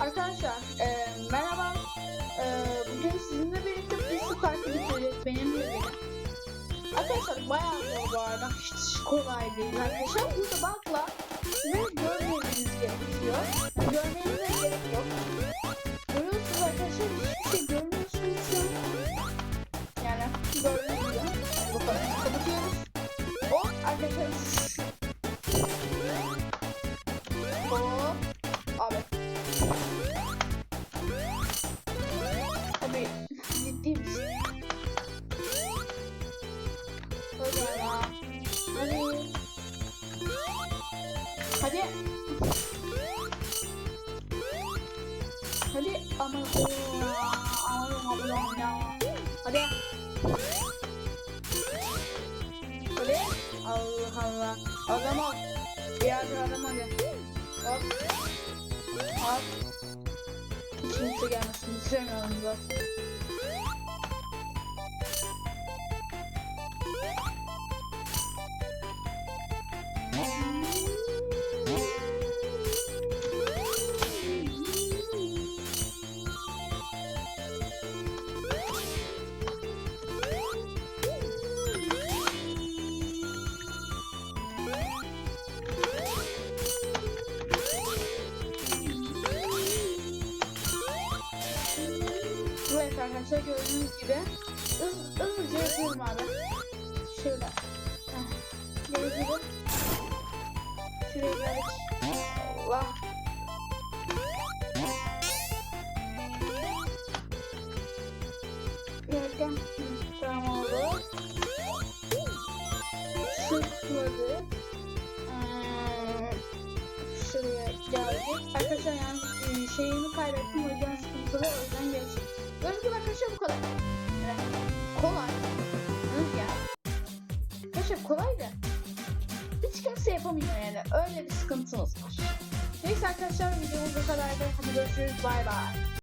Arkadaşlar e, merhaba. E, bugün sizinle birlikte Fıstık Parkı bitireceğiz. Benim de benim. Arkadaşlar bayağı zor bu arada. Hiç kolay değil arkadaşlar. Burada bakla ve görmemeniz gerekiyor. Yani görmenize gerek yok. Görüyorsunuz arkadaşlar hiçbir şey görmüyorsunuz. Yani görmüyor. Hadi bakalım kapatıyoruz. O arkadaşlar. Hop. Abi ciddi misin? Hadi ya. Hadi. Hadi. Hadi ama aman Allah'ım ya. Hadi. Hadi. Allah Allah. Adam ol. Diğer bir adam hadi. Hop. Kimse gelmesin. Bitiremiyorum zaten. Arkadaşlar gördüğünüz gibi hız, hızlıca yapıyorum abi. Şöyle. Gördüğünüz gibi. Şuraya geldik. Allah. Hı, Tamam oldu. Ee, şuraya geldik. Arkadaşlar yani e, şeyimi kaybettim o yüzden sıkıntılı o yüzden geçtim. Gördüğünüz gibi arkadaşlar bu kadar. Kolay. Yani. Arkadaşlar kolay da hiç kimse yapamıyor yani. Öyle bir sıkıntımız var. Neyse arkadaşlar videomuz bu kadardı. Hadi görüşürüz. Bay bay.